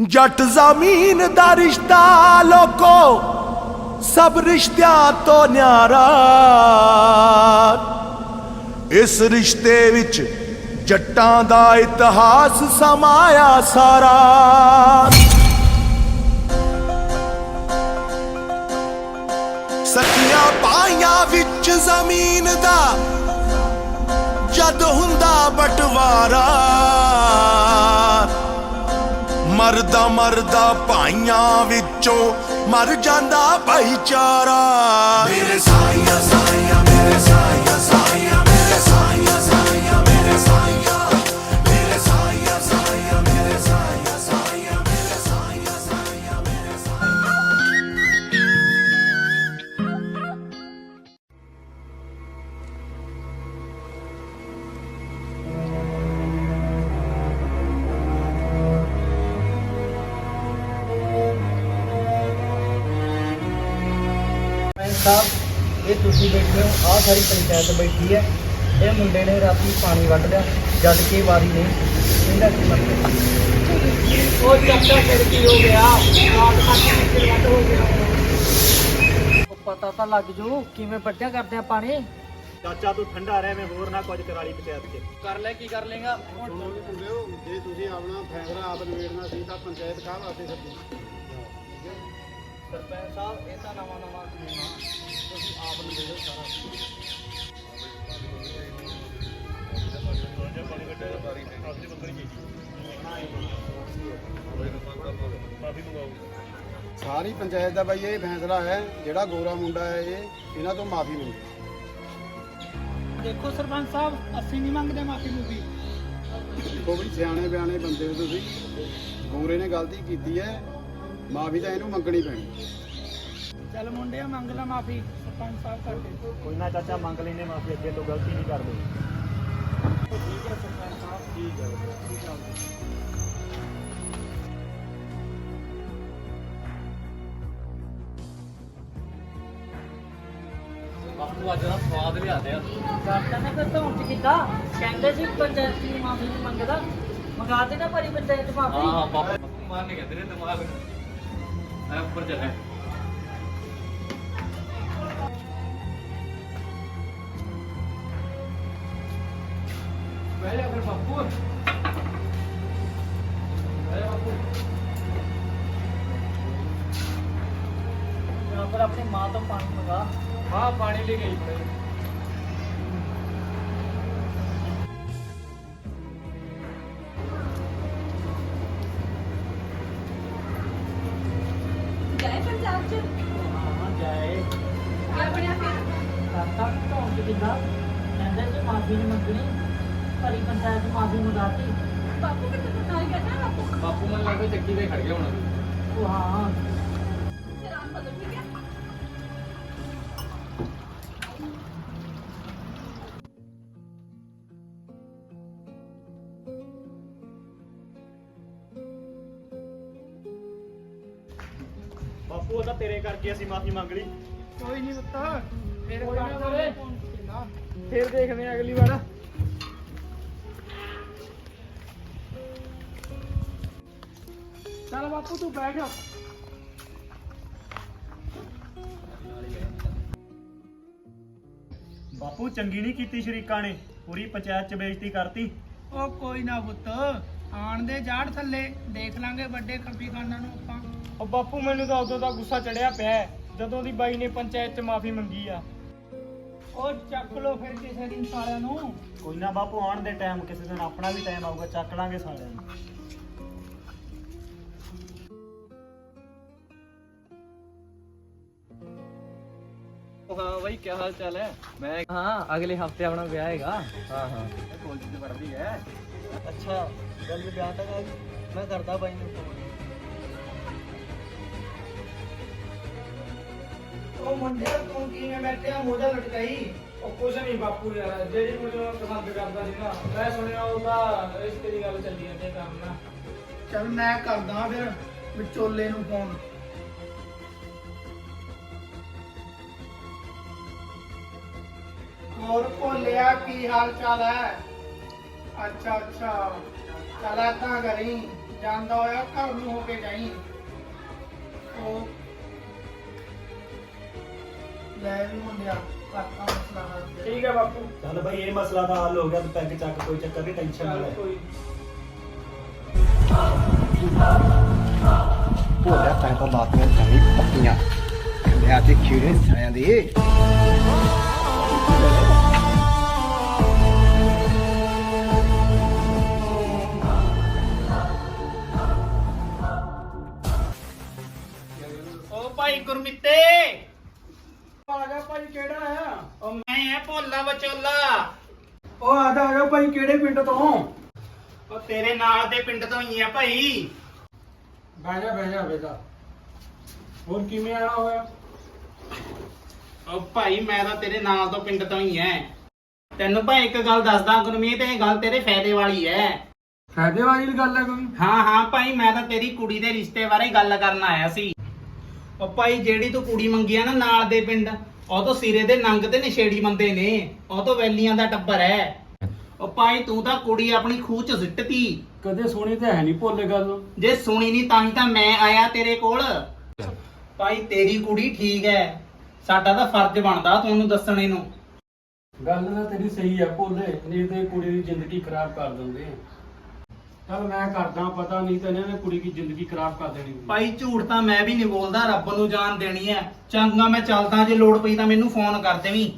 ਜੱਟ ਜ਼ਮੀਨ ਦਾ ਰਿਸ਼ਤਾ ਲੋਕੋ, ਸਭ ਰਿਸ਼ਤਿਆਂ ਤੋਂ ਨਿਆਰਾ। ਇਸ ਰਿਸ਼ਤੇ ਵਿੱਚ ਜੱਟਾਂ ਦਾ ਇਤਿਹਾਸ ਸਮਾਇਆ ਸਾਰਾ। ਸਖੀਆਂ ਪਾਈਆਂ ਵਿੱਚ ਜ਼ਮੀਨ ਦਾ ਜਦ ਹੁੰਦਾ ਬਟਵਾਰਾ। ਮਰਦਾ ਮਰਦਾ ਭਾਈਆਂ ਵਿੱਚੋਂ ਮਰ ਜਾਂਦਾ ਭਾਈਚਾਰਾ। ਮੇਰੇ ਸਾਈਆਂ ਸਾਈਆਂ ਸਾਰੀ ਪੰਚਾਇਤ ਬੈਠੀ ਹੈ। ਇਹ ਮੁੰਡੇ ਨੇ ਰਾਤੀ ਪਾਣੀ ਵੱਢ ਲਿਆ ਜਦ ਕਿ ਵਾਰੀ ਨਹੀਂ ਇਹਦਾ ਕੀ ਮਤਲਬ? ਉਹ ਚੱਕਾ ਫਿਰ ਕੀ ਹੋ ਗਿਆ? ਰਾਤ ਤੱਕ ਵੱਢ ਹੋ ਗਿਆ। ਉਹ ਪਤਾ ਤਾਂ ਲੱਗ ਜੂ ਕਿਵੇਂ ਵੱਢਿਆ ਕਰਦੇ ਆ ਪਾਣੀ? ਚਾਚਾ ਤੂੰ ਠੰਡਾ ਰਹਿ ਮੈਂ ਹੋਰ ਨਾ ਕੁਝ ਕਰਾਲੀ ਪੰਚਾਇਤ 'ਚ। ਕਰ ਲੈ ਕੀ ਕਰ ਲੇਗਾ? ਮੁੰਡਿਓ ਜੇ ਤੁਸੀਂ ਆਪਣਾ ਫੈਸਲਾ ਆਪ ਨਿਬੇੜਨਾ ਸੀ ਤਾਂ ਪੰਚਾਇਤ ਕਾਹ ਵਾਸਤੇ ਸੱਦੀ ਸਰਪੰਚ ਸਾਹਿਬ ਇਹ ਤਾਂ ਨਵਾਂ ਨਵਾਂ ਕਾਨੂੰਨ ਆ। ਤੁਸੀਂ ਆਪ ਨੂੰ ਦੇ ਦਿਓ ਸਾਰਾ ਸਾਰੀ ਪੰਚਾਇਤ ਦਾ ਬਈ ਇਹ ਫੈਸਲਾ ਹੈ ਜਿਹੜਾ ਗੋਰਾ ਮੁੰਡਾ ਹੈ ਇਹ ਇਹਨਾਂ ਤੋਂ ਮਾਫੀ ਮੰਗੇ। ਦੇਖੋ ਸਰਪੰਚ ਸਾਹਿਬ ਅਸੀਂ ਨਹੀਂ ਮੰਗਦੇ ਮਾਫੀ ਮੂਫੀ। ਦੇਖੋ ਵੀ ਸਿਆਣੇ ਬਿਆਣੇ ਬੰਦੇ ਹੋ ਤੁਸੀਂ। ਗੋਰੇ ਨੇ ਗਲਤੀ ਕੀਤੀ ਹੈ ਮਾਫੀ ਤਾਂ ਇਹਨੂੰ ਮੰਗਣੀ ਪੈਣੀ। ਚੱਲ ਮੁੰਡਿਆ ਮੰਗ ਲੈ ਮਾਫੀ ਸਰਪੰਚ ਸਾਹਿਬ ਕਰਦੇ ਕੋਈ ਨਾ ਚਾਚਾ ਮੰਗ ਲੈਨੇ ਮਾਫੀ ਅੱਗੇ ਤੋਂ ਗਲਤੀ ਨਹੀਂ ਕਰਦੇ। ਠੀਕ ਹੈ ਸਰਪੰਚ ਸਾਹਿਬ ਠੀਕ ਹੈ ਬਾਪੂ ਅੱਜ ਦਾ ਸਵਾਦ ਲਿਆਦੇ ਆ। ਕਰਤਾ ਨੇ ਧੌਣ ਚ ਕੀਤਾ। ਕਹਿੰਦੇ ਸੀ ਪੰਚਾਇਤ ਦੀ ਮਾਫੀ ਨਹੀਂ ਮੰਗਦਾ। ਮੰਗਾ ਦੇ ਨਾ ਭਾਰੀ ਪੰਚਾਇਤ ਮਾਫੀ ਹਾਂ ਬਾਪੂ ਮਾਰਨੇ ਕਹਿੰਦੇ ਨੇ ਦਿਮਾਗ। ਐ ਉੱਪਰ ਚਲੇ। ਬਾਪੂ ਬਾਪੂ ਜਾਂ ਫਿਰ ਆਪਣੀ ਮਾਂ ਤੋਂ ਪਾਣੀ ਮੰਗਾ। ਹਾਂ ਪਾਣੀ ਲੈ ਗਈ ਬੜੇ। ਗਏ ਪੰਜਾਬ ਚ? ਹਾਂ ਜਾਏ। ਕਿਆ ਬਣਿਆ ਫਿਰ। ਕਰਤਾ ਧੌਣ ਚ ਕੀਤਾ ਕਹਿੰਦੇ ਮਾਫੀ ਨਹੀਂ ਮੰਗਣੀ। ਭਾਰੀ ਪੰਚਾਇਤ ਮਾਫੀ ਮੰਗਾਤੀ ਬਾਪੂ ਕਿੱਥੇ ਪਤਾ ਗਿਆ ਨਾ ਬਾਪੂ। ਬਾਪੂ ਮੈਨੂੰ ਲੱਗਦਾ ਚੱਕੀ ਤੇ ਖੜ ਗਿਆ ਹੁਣ। ਉਹ ਹਾਂ। ਸ਼ਰਾਬ ਬਦਲ ਵੀ ਗਿਆ ਬਾਪੂ ਉਹ ਤਾਂ ਤੇਰੇ ਕਰਕੇ ਅਸੀਂ ਮਾਫੀ ਮੰਗ ਲਈ। ਕੋਈ ਨਹੀਂ ਪੁੱਤ। ਮੇਰੇ ਕੋਈ ਨਾ ਫਿਰ ਦੇਖਦੇ ਆ ਅਗਲੀ ਵਾਰ। ਚੱਲ ਬਾਪੂ ਤੂੰ ਬੈਠ ਬਾਪੂ ਚੰਗੀ ਨਹੀਂ ਕੀਤੀ ਸ਼ਰੀਕਾਂ ਨੇ। ਪੂਰੀ ਪੰਚਾਇਤ 'ਚ ਬੇਇੱਜ਼ਤੀ ਕਰਤੀ। ਉਹ ਕੋਈ ਨਾ ਪੁੱਤ ਆਣ ਦੇ ਜਾੜ ਥੱਲੇ ਦੇਖ ਲਾਂਗੇ ਵੱਡੇ ਖੱਬੀ ਖਾਨਾਂ ਨੂੰ ਆਪਾਂ। ਉਹ ਬਾਪੂ ਮੈਨੂੰ ਤਾਂ ਉਦੋਂ ਦਾ ਗੁੱਸਾ ਚੜਿਆ ਪਿਆ ਹੈ, ਜਦੋਂ ਦੀ ਬਾਈ ਨੇ ਪੰਚਾਇਤ 'ਚ ਮਾਫੀ ਮੰਗੀ ਆ। ਉਹ ਚੱਕ ਲੋ ਫਿਰ ਕਿਸੇ ਦਿਨ ਸਾਲਿਆਂ ਨੂੰ। ਕੋਈ ਨਾ ਬਾਪੂ ਆਉਣ ਦੇ ਟਾਈਮ ਕਿਸੇ ਦਿਨ ਆਪਣਾ ਵੀ ਟਾਈਮ ਆਊਗਾ ਚੱਕ ਲਾਂਗੇ ਸਾਰਿਆਂ ਨੂੰ। ਹਾਂ ਬਾਈ ਕੀ ਹਾਲ ਚਾਲ ਹੈ? ਮੈਂ ਹਾਂ ਅਗਲੇ ਹਫ਼ਤੇ ਆਪਣਾ ਵਿਆਹ ਹੈਗਾ। ਹਾਂ ਹਾਂ। ਕਾਲਜ 'ਚ ਪੜ੍ਹਦੀ ਹੈ। ਅੱਛਾ ਗੱਲ ਵਿਆਹ ਤੱਕ ਆ ਗਈ ਮੈਂ ਕਰਦਾ ਬਾਈ ਨੂੰ ਫੋਨ ਉਹ ਮੁੰਡੇ ਤੂੰ ਕਿਵੇਂ ਬੈਠਿਆ? ਮੋਢਾ ਲਟਕਾਈ। ਉਹ ਕੁਛ ਨਹੀਂ ਬਾਪੂ ਯਾਰ ਜਿਹੜੀ ਮੈਨੂੰ ਪਸੰਦ ਕਰਦਾ ਸੀ ਨਾ ਮੈਂ ਸੁਣਿਆ ਉਹਦਾ ਰਿਸ਼ਤੇ ਦੀ ਗੱਲ ਚੱਲੀ ਜਾਂਦੀ ਕੰਮ ਨਾ ਚੱਲ ਮੈਂ ਕਰਦਾ ਫਿਰ ਵਿਚੋਲੇ ਨੂੰ ਫੋਨ ਹੋਰ ਭੋਲਿਆ ਕੀ ਹਾਲ ਚਾਲ ਹੈ? ਅੱਛਾ ਅੱਛਾ। ਚੱਲ ਏਦਾਂ ਕਰੀ ਜਾਂਦਾ ਹੋਇਆ ਘਰ ਨੂੰ ਹੋ ਕੇ ਜਾਈ। ਉਹ ਲੈ ਵੀ ਮੁੰਡਿਆ ਕਰਤਾ ਮਸਲਾ ਹੱਲ। ਠੀਕ ਹੈ ਬਾਪੂ। ਚੱਲ ਭਾਈ ਇਹ ਮਸਲਾ ਤਾਂ ਹੱਲ ਹੋ ਗਿਆ ਤੂੰ ਪੈਗ ਚੱਕ ਕੋਈ ਚੱਕਰ ਨਹੀਂ ਟੈਨਸ਼ਨ ਨਾ ਚੱਲ ਲੈ ਕੋਈ ਭੋਲਿਆ ਤੈਂ ਤਾਂ ਬਾਤੀਆਂ ਜਮੀ ਪੱਕੀਆਂ। ਲਿਆ ਤੇ ਖੀਰੇ ਸਾਇਆਂ ਦੀ। ਭਾਈ ਗੁਰਮਿੱਤੇ ਆ ਗਿਆ ਭਾਈ ਕਿਹੜਾ ਆ? ਓ ਮੈਂ ਆ ਭੋਲਾ ਬਚੋਲਾ ਉਹ ਆ ਜਾ ਆ ਭਾਈ ਕਿਹੜੇ ਪਿੰਡ ਤੋਂ? ਓ ਤੇਰੇ ਨਾਲ ਦੇ ਪਿੰਡ ਤੋਂ ਹੀ ਆ ਭਾਈ। ਬਹਿ ਜਾ ਬਹਿ ਜਾ ਬੇਟਾ। ਹੋਰ ਕਿਵੇਂ ਆਣਾ ਹੋਇਆ? ਓ ਭਾਈ ਮੈਂ ਤਾਂ ਤੇਰੇ ਨਾਲ ਤੋਂ ਪਿੰਡ ਤੋਂ ਹੀ ਐ ਤੈਨੂੰ ਭਾਈ ਇੱਕ ਗੱਲ ਦੱਸਦਾ ਗੁਰਮੀਤ ਇਹ ਗੱਲ ਤੇਰੇ ਫਾਇਦੇ ਵਾਲੀ ਐ ਫਾਇਦੇ ਵਾਲੀ ਗੱਲ ਹੈ ਕੋਈ? ਹਾਂ ਹਾਂ ਭਾਈ ਮੈਂ ਤਾਂ ਤੇਰੀ ਕੁੜੀ ਦੇ ਰਿਸ਼ਤੇ ਬਾਰੇ ਗੱਲ ਕਰਨ ਆਇਆ ਸੀ। ਉਹ ਭਾਈ ਜਿਹੜੀ ਤੂੰ ਕੁੜੀ ਮੰਗੀ ਆ ਨਾ ਨਾਲ ਦੇ ਪਿੰਡ ਉਹ ਤੋਂ ਸਿਰੇ ਦੇ ਨੰਗ ਤੇ ਨਸ਼ੇੜੀ ਬੰਦੇ ਨੇ ਉਹ ਤੋਂ ਵੈਲੀਆਂ ਦਾ ਟੱਬਰ ਹੈ। ਉਹ ਭਾਈ ਤੂੰ ਤਾਂ ਕੁੜੀ ਆਪਣੀ ਖੂਹ ਚ ਸਿੱਟਤੀ। ਕਦੇ ਸੁਣੀ ਤਾਂ ਹੈ ਨਹੀਂ ਭੁੱਲ ਗੱਲ ਜੇ ਸੁਣੀ ਨਹੀਂ ਤਾਂ ਹੀ ਤਾਂ ਮੈਂ ਆਇਆ ਤੇਰੇ ਕੋਲ। ਭਾਈ ਤੇਰੀ ਕੁੜੀ ਠੀਕ ਹੈ। ਸਾਡਾ ਤਾਂ ਫਰਜ਼ ਬਣਦਾ ਤੁਹਾਨੂੰ ਦੱਸਣੇ ਨੂੰ। ਗੱਲ ਤਾਂ ਤੇਰੀ ਸਹੀ ਆ ਭੋਲੇ ਨਹੀਂ ਤੇ ਕੁੜੀ ਦੀ ਜ਼ਿੰਦਗੀ ਖਰਾਬ ਕਰ ਦਿੰਦੇ ਆ। ਚਲ ਮੈਂ ਕਰਦਾ ਪਤਾ ਨਹੀਂ ਤਾਂ ਇਹਨਾਂ ਨੇ ਕੁੜੀ ਦੀ ਜ਼ਿੰਦਗੀ ਖਰਾਬ ਕਰ ਦੇਣੀ ਭਾਈ ਝੂਠ ਤਾਂ ਮੈਂ ਵੀ ਨਹੀਂ ਬੋਲਦਾ ਰੱਬ ਨੂੰ ਜਾਨ ਦੇਣੀ ਹੈ। ਚੰਗਾ ਮੈਂ ਚੱਲਦਾ ਜੇ ਲੋੜ ਪਈ ਤਾਂ ਮੈਨੂੰ ਫੋਨ ਕਰ ਦੇਵੀਂ।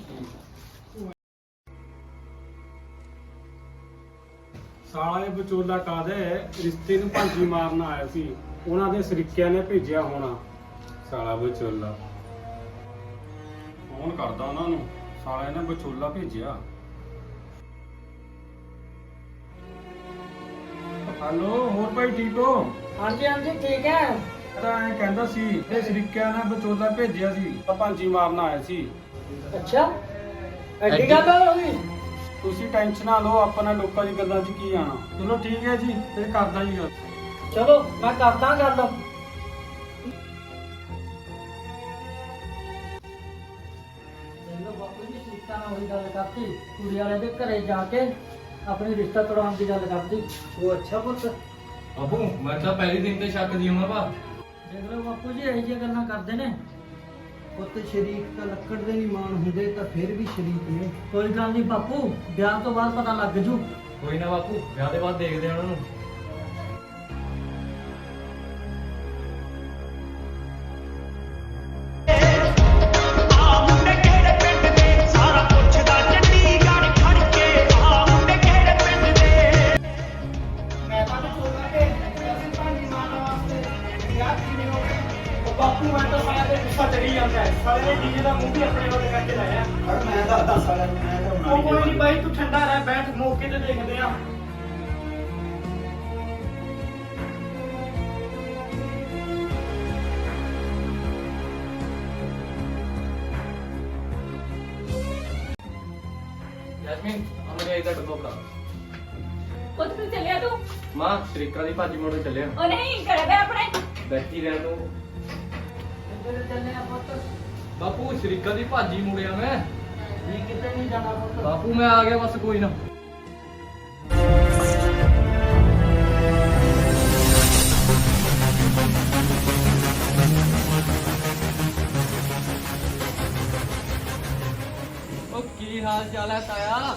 ਸਾਲਾ ਇਹ ਵਿਚੋਲਾ ਕਾਦੇ ਰਿਸ਼ਤੇ ਨੂੰ ਭਾਂਜੀ ਮਾਰਨ ਆਇਆ ਸੀ। ਉਹਨਾਂ ਦੇ ਸਰੀਕਿਆਂ ਨੇ ਭੇਜਿਆ ਹੋਣਾ। ਸਾਲਾ ਵਿਚੋਲਾ। ਫੋਨ ਕਰਦਾ ਉਹਨਾਂ ਨੂੰ। ਸਾਲੇ ਨੇ ਵਿਚੋਲਾ ਭੇਜਿਆ। ਹੈਲੋ ਹੋਰ ਭਾਈ ਠੀਕ ਹੋ? ਹਾਂਜੀ ਹਾਂਜੀ ਠੀਕ ਹੈ। ਤਾਂ ਐ ਕਹਿੰਦਾ ਸੀ ਇਹ ਸਰੀਕਿਆਂ ਨੇ ਵਿਚੋਲਾ ਭੇਜਿਆ ਸੀ ਤਾਂ ਭਾਂਜੀ ਮਾਰਨ ਆਇਆ ਸੀ। ਅੱਛਾ ਐਡੀ ਗੱਲ ਹੋ ਗਈ ਤੁਸੀਂ ਟੈਨਸ਼ਨ ਨਾ ਲਓ ਆਪਾਂ ਨੇ ਲੋਕਾਂ ਦੀ ਗੱਲਾਂ 'ਚ ਕੀ ਆਣਾ। ਚਲੋ ਠੀਕ ਹੈ ਜੀ ਫਿਰ ਕਰਦਾ ਜੀ ਗੱਲ ਚਲੋ ਮੈਂ ਕਰਦਾ ਗੱਲ। ਬਾਪੂ ਜੀ ਕਰਤੀ ਕੁੜੀ ਵਾਲੇ ਦੇ ਘਰੇ ਜਾ ਕੇ ਆਪਣੀ ਰਿਸ਼ਤਾ ਤੋੜਾਉਣ ਦੀ ਗੱਲ ਕਰਤੀ ਉਹ ਅੱਛਾ ਪੁੱਤ। ਬਾਪੂ ਮੈਂ ਤਾਂ ਪਹਿਲੇ ਦਿਨ ਤੇ ਸ਼ੱਕ ਦੀ ਹਾਂ ਬਾ ਦੇਖ ਲਓ ਬਾਪੂ ਜੀ ਇਹੋ ਜਿਹੀਆਂ ਗੱਲਾਂ ਕਰਦੇ ਨੇ। ਪੁੱਤ ਸ਼ਰੀਕ ਤਾਂ ਲੱਕੜ ਦੇ ਨਹੀਂ ਮਾਣ ਹੁੰਦੇ ਤਾਂ ਫਿਰ ਵੀ ਸ਼ਰੀਕ ਨੇ। ਕੋਈ ਗੱਲ ਨਹੀਂ ਬਾਪੂ ਵਿਆਹ ਤੋਂ ਬਾਅਦ ਪਤਾ ਲੱਗ ਜੂ। ਕੋਈ ਨਾ ਬਾਪੂ ਵਿਆਹ ਦੇ ਬਾਅਦ ਦੇਖਦੇ ਆ ਉਹਨਾਂ ਨੂੰ। ਯਾਸਮੀਨ ਅਮਰੇ ਇਹਦਾ ਡੱਬਾ ਫੜਾ ਪੁੱਤ ਤੂੰ ਚੱਲਿਆ ਤੂੰ? ਮਾਂ ਸ਼ਰੀਕਾ ਦੀ ਭਾਜੀ ਮੋੜ ਚੱਲਿਆ। ਉਹ ਨਹੀਂ ਘਰੇ ਬੈ ਆਪਣੇ। ਬੈਠੀ ਰਹਿ ਤੂੰ। ਕਿੱਧਰ ਚੱਲੇ ਆ ਪੁੱਤ। ਬਾਪੂ ਸ਼ਰੀਕਾ ਦੀ ਭਾਜੀ ਮੁੜਿਆ ਮੈਂ। ਨਹੀਂ ਕਿਤੇ ਨਹੀਂ ਜਾਣਾ ਪੁੱਤ। ਬਾਪੂ ਮੈਂ ਆ ਗਿਆ ਬਸ ਕੋਈ ਨਾ। ਕੀ ਹਾਲ ਚਾਲ ਹੈ ਤਾਇਆ?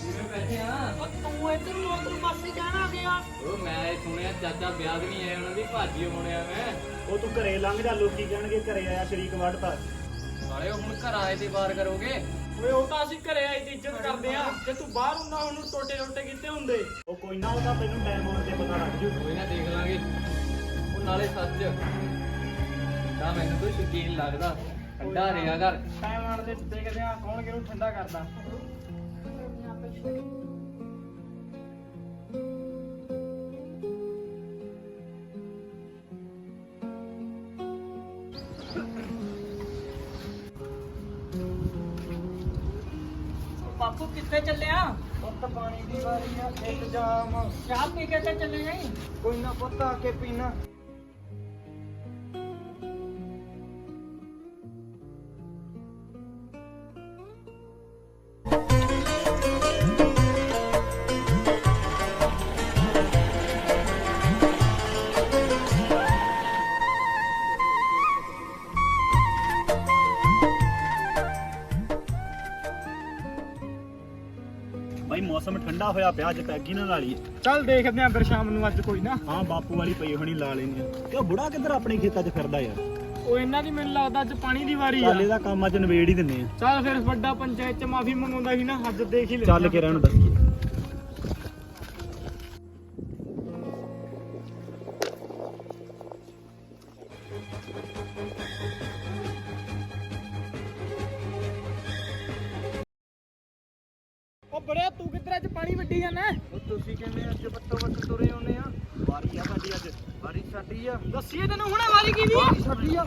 ਕਿਵੇਂ ਬੈਠੇ ਆ? ਉਹ ਤੂੰ ਇੱਧਰ ਨੂੰ ਉੱਧਰ ਪਾਸੇ ਜਾਣਾ ਗਿਆ। ਉਹ ਮੈਂ ਸੁਣਿਆ ਚਾਚਾ ਵਿਆਹ ਵੀ ਨਹੀਂ ਆਇਆ ਉਹਨਾਂ ਦੀ ਭਾਜੀ ਹੋਣਿਆ ਮੈਂ। ਉਹ ਤੂੰ ਘਰੇ ਲੰਘ ਜਾ ਲੋਕੀ ਕਹਿਣਗੇ ਘਰੇ ਆਇਆ ਸ਼ਰੀਕ ਵੜਤਾ ਸਾਲੇ ਹੁਣ ਘਰ ਆਏ ਤੇ ਵਾਰ ਕਰੋਗੇ? ਓਏ ਉਹ ਤਾਂ ਅਸੀਂ ਘਰੇ ਆਈ ਦੀ ਇੱਜ਼ਤ ਕਰਦੇ ਆ। ਜੇ ਤੂੰ ਬਾਹਰ ਹੁੰਦਾ ਉਹਨੂੰ ਟੋਟੇ ਟੋਟੇ ਕੀਤੇ ਹੁੰਦੇ। ਉਹ ਕੋਈ ਨਾ ਉਹਦਾ ਤੈਨੂੰ ਟਾਈਮ ਆਉਣ ਤੇ ਪਤਾ ਲੱਗ ਜੂ। ਕੋਈ ਨਾ ਦੇਖ ਲਾਂਗੇ। ਉਹ ਨਾਲੇ ਸੱਚ। ਤਾਂ ਮੈਨੂੰ ਕੋਈ ਸ਼ਕੀਨ ਲੱਗਦਾ। ਠੰਡਾ ਰਿਹਾ ਘਰ। ਟਾਈਮ ਆਣ ਤੇ ਦੇਖਦੇ ਆ ਕੌਣ ਕਿਹਨੂੰ ਠੰਡਾ ਕਰਦਾ। ਬਾਪੂ ਕਿੱਥੇ ਚੱਲਿਆ? ਪੁੱਤ ਪਾਣੀ ਦੀ ਵਾਰੀ ਆ ਇੰਤਜ਼ਾਮ ਚਾਹ ਪੀ ਕੇ ਤੇ ਚੱਲੇ ਜਾਈ ਕੋਈ ਨਾ ਪੁੱਤ ਆ ਕੇ ਪੀਣਾ। ਹੋਇਆ ਪਿਆ ਅੱਜ ਪੈਗੀ ਨਾਲ ਵਾਲੀ। ਚੱਲ ਦੇਖਦੇ ਆਂ ਫਿਰ ਸ਼ਾਮ ਨੂੰ ਅੱਜ ਕੋਈ ਨਾ। ਹਾਂ ਬਾਪੂ ਵਾਲੀ ਪਈ ਹੋਣੀ ਲਾ ਲੈਣੀ ਆ। ਕਿ ਉਹ ਬੁੜਾ ਕਿੱਧਰ ਆਪਣੇ ਖੇਤਾਂ 'ਚ ਫਿਰਦਾ ਯਾਰ? ਉਹ ਇਹਨਾਂ ਦੀ ਮੈਨੂੰ ਲੱਗਦਾ ਅੱਜ ਪਾਣੀ ਦੀ ਵਾਰੀ ਆ। ਚੱਲ ਇਹਦਾ ਕੰਮ ਅੱਜ ਨਵੇੜ ਹੀ ਦਿੰਨੇ ਆ। ਚੱਲ ਫਿਰ ਵੱਡਾ ਪੰਚਾਇਤ ਚ ਮਾਫੀ ਮੰਗਾਉਂਦਾ ਸੀ ਨਾ ਅੱਜ ਦੇਖ ਹੀ ਲੈ ਚੱਲ ਕੇ ਰਹਿਣ ਦੱਸੀਏ ਉਹ ਬੜਿਆ ਤੂੰ ਕਿੱਧਰ ਅੱਜ ਪਾਣੀ ਵੱਢੀ ਜਾਣਾ ਉਹ ਤੁਸੀਂ ਕਿਵੇਂ ਅੱਜ ਬੱਤੋ ਬੱਤ ਤੁਰੇ ਆਉਨੇ ਆ। ਵਾਰੀ ਆ ਸਾਡੀ ਅੱਜ। ਵਾਰੀ ਛੱਡੀ ਆ। ਦੱਸੀਏ ਤੈਨੂੰ ਹੁਣੇ ਵਾਰੀ ਕੀ ਦੀ ਆ? ਛੱਡੀ ਆ।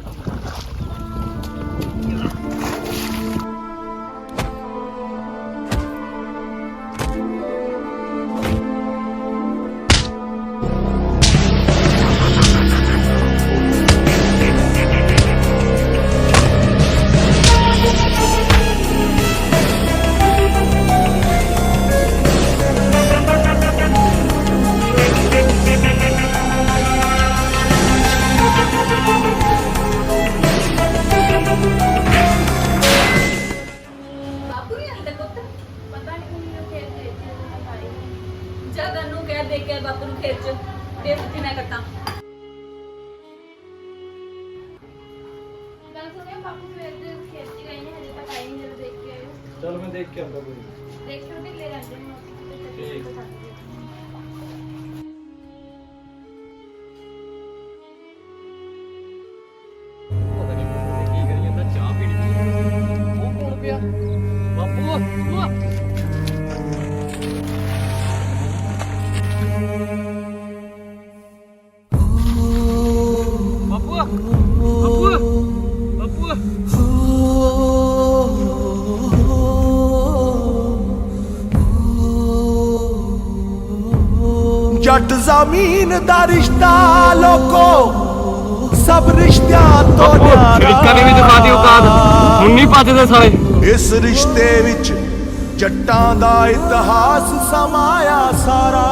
ਖੇਤ ਦੇ ਜਦ ਨੂੰ ਕਹਿ ਦੇ ਕੇ ਬਾਪੂ ਨੂੰ ਖੇਤ ਚ ਦੇ ਦਿੱਤੀ ਮੈਂ ਕੱਟਾਂ ਗੱਲ ਸੁਣਿਆ ਬਾਪੂ ਸਵੇਰ ਦੇ ਖੇਤ ਚ ਗਏ ਨੇ ਹਜੇ ਤੱਕ ਆਏ ਨਹੀਂ ਜਦੋਂ ਦੇਖ ਕੇ ਆਏ ਹੋ। ਚਲ ਮੈਂ ਦੇਖ ਕੇ ਆਉਂਦਾ ਕੋਈ ਜੱਟ ਜ਼ਮੀਨ ਦਾ ਰਿਸ਼ਤਾ ਲੋਕੋ ਸਭ ਰਿਸ਼ਤਿਆਂ ਤੋਂ ਸ਼ਰੀਕਾਂ ਨੇ ਵੀ ਦਿਖਾਤੀ ਔਕਾਤ। ਹੁਣ ਨਹੀਂ ਭੱਜਦੇ ਸਾਲੇ। ਇਸ ਰਿਸ਼ਤੇ ਵਿੱਚ ਜੱਟਾਂ ਦਾ ਇਤਿਹਾਸ ਸਮਾਇਆ ਸਾਰਾ।